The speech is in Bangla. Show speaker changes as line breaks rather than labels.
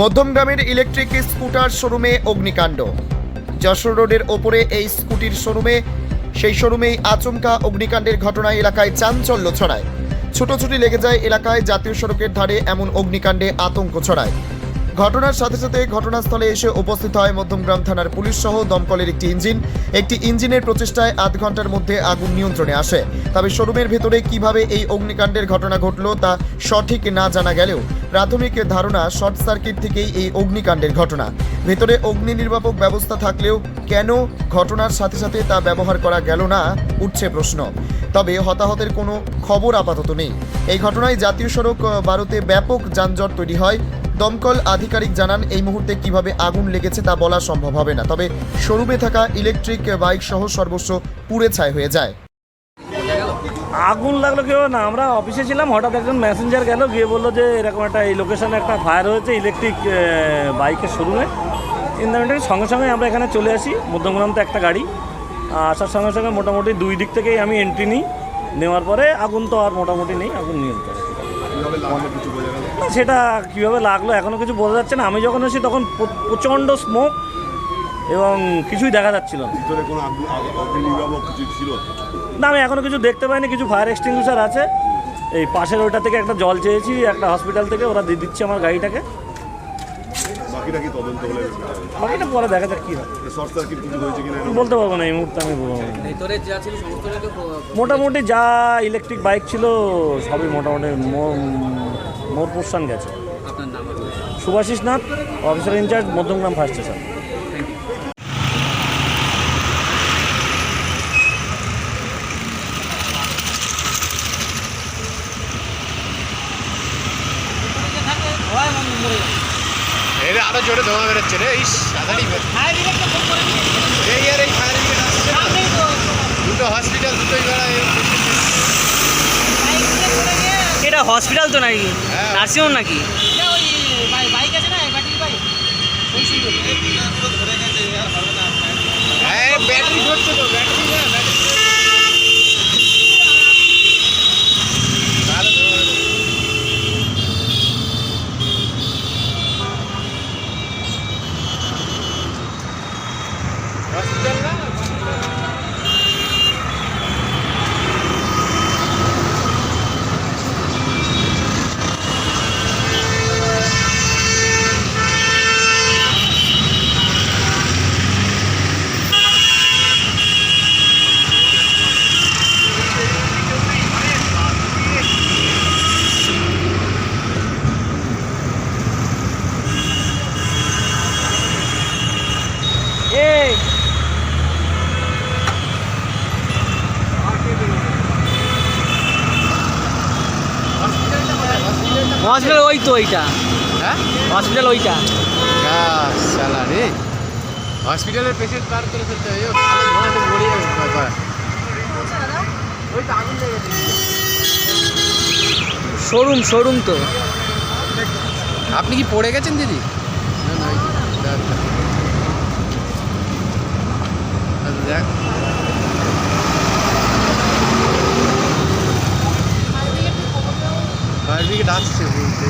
মধ্যমগ্রামের ইলেকট্রিক স্কুটার শোরুমে অগ্নিকাণ্ড। যশোর রোডের ওপরে এই স্কুটির শোরুমে, সেই শোরুমেই আচমকা অগ্নিকাণ্ডের ঘটনায় এলাকায় চাঞ্চল্য ছড়ায়। ছোটোছুটি লেগে যায় এলাকায় জাতীয় সড়কের ধারে এমন অগ্নিকাণ্ডে আতঙ্ক ছড়ায়। ঘটনার সাথে সাথে ঘটনাস্থলে এসে উপস্থিত হয় মধ্যমগ্রাম থানার পুলিশ সহ দমকলের একটি ইঞ্জিন। একটি ইঞ্জিনের প্রচেষ্টায় আধ ঘণ্টার মধ্যে আগুন নিয়ন্ত্রণে আসে। তবে শোরুমের ভেতরে কীভাবে এই অগ্নিকাণ্ডের ঘটনা ঘটল তা সঠিক না জানা গেলেও প্রাথমিক ধারণা শর্ট সার্কিট থেকেই এই অগ্নিকাণ্ডের ঘটনা। ভেতরে অগ্নি নির্বাপক ব্যবস্থা থাকলেও কেন ঘটনার সাথে সাথে তা ব্যবহার করা গেল না, উঠছে প্রশ্ন। তবে হতাহতের কোনো খবর আপাতত নেই। এই ঘটনায় জাতীয় সড়ক বারোতে ব্যাপক যানজট তৈরি হয়। দমকল আধিকারিক জানান, এই মুহূর্তে কীভাবে আগুন লেগেছে তা বলা সম্ভব হবে না। তবে শোরুমে থাকা ইলেকট্রিক বাইক সহ সর্বস্ব পুড়ে ছাই হয়ে যায়।
আগুন লাগল কেউ না, আমরা অফিসে ছিলাম, হঠাৎ একজন মেসেঞ্জার গেল, গিয়ে বলল যে এরকম একটা এই লোকেশনে একটা ফায়ার হয়েছে ইলেকট্রিক বাইকের শোরুমে ইন্টারনেটের সঙ্গে সঙ্গে আমরা এখানে চলে আসি, মধ্যমগ্রাম তো একটা গাড়ি। আসার সঙ্গে সঙ্গে মোটামুটি দুই দিক থেকেই আমি এন্ট্রি নিই। নেওয়ার পরে আগুন তো আর মোটামুটি নেই, আগুন নিয়ন্ত্রণ। সেটা কীভাবে লাগল? এখনও কিছু বোঝা যাচ্ছে না। আমি যখন এসেছি তখন প্র- প্রচণ্ড স্মোক এবং কিছুই দেখা যাচ্ছিল না।
ভিতরে কোনো আগুন আগ- অগ্নি নির্বাপক কিছু ছিল?
না আমি এখনও কিছু দেখতে পাইনি। কিছু ফায়ার এক্সটিংগুইশার আছে। এই পাশের ওইটা থেকে একটা জল চেয়েছি একটা হসপিটাল থেকে। ওরা দিয়ে দিচ্ছে আমার গাড়িটাকে।
বাকিটা কি তদন্ত হলে
বাকিটা পরে দেখা যাক কী হয়।
শর্ট সার্কিট কিছু হয়েছে কিনা এরকম?
বলতে পারব না এই মুহূর্তে আমি মোটামুটি যা ইলেকট্রিক বাইক ছিল সবই মোটামুটি মোর পোর্শন গেছে। Subhasis Nath officer in charge Madhyamgram fire station
আরও জোরে ধোঁয়া বেরোচ্ছে রে ইস বের। এই আর এই ফায়ার ব্রিগেড আসছে না। দুটো হসপিটাল দুটোই বেড়া
এটা হসপিটাল তো নাকি?
হ্যাঁ।
নার্সিংহোম নাকি?
ব্যাটারি হসপিটাল
ওই তো ওইটা।
হ্যাঁ?
হসপিটাল ওইটা।
শালা রে। হসপিটালের পেশেন্ট পার করে ফেলতে হয়। মরে যাবে বাবা।
শোরুম শোরুম তো।
আপনি কি পড়ে গেছেন দিদি না না এই যে, দেখ। আচ্ছা, দেখ ব্রিগেড আসছে বলতে।